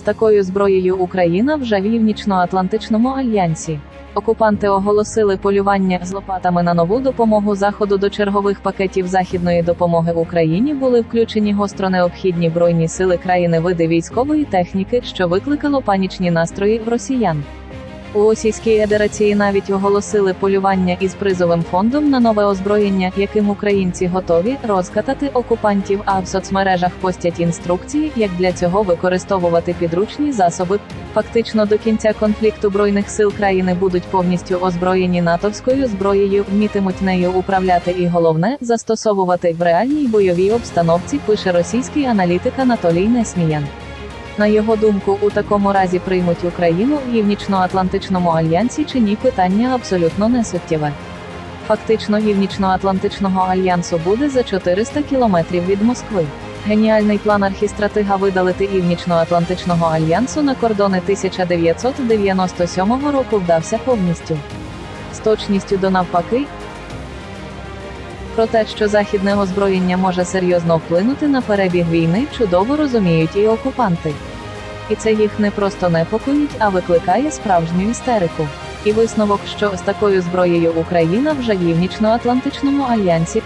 З такою зброєю Україна вже в Північно-Атлантичному альянсі. Окупанти оголосили полювання з лопатами на нову допомогу заходу до чергових пакетів західної допомоги Україні були включені гостро необхідні бройні сили країни види військової техніки, що викликало панічні настрої в росіян. У Російській Федерації навіть оголосили полювання із призовим фондом на нове озброєння, яким українці готові розкатати окупантів, а в соцмережах постять інструкції, як для цього використовувати підручні засоби. Фактично до кінця конфлікту збройних сил країни будуть повністю озброєні натовською зброєю, вмітимуть нею управляти і головне застосовувати в реальній бойовій обстановці. Пише російський аналітик Анатолій Несміян. На його думку, у такому разі приймуть Україну в Північно-Атлантичному альянсі чи ні питання абсолютно несуттєве. Фактично Північно-Атлантичного альянсу буде за 400 кілометрів від Москви. Геніальний план архістратига видалити Північно-Атлантичного альянсу на кордони 1997 року вдався повністю. З точністю до навпаки, про те, що західне озброєння може серйозно вплинути на перебіг війни, чудово розуміють і окупанти. І це їх не просто непокоїть, а викликає справжню істерику. І висновок, що з такою зброєю Україна вже в Північно-Атлантичному альянсі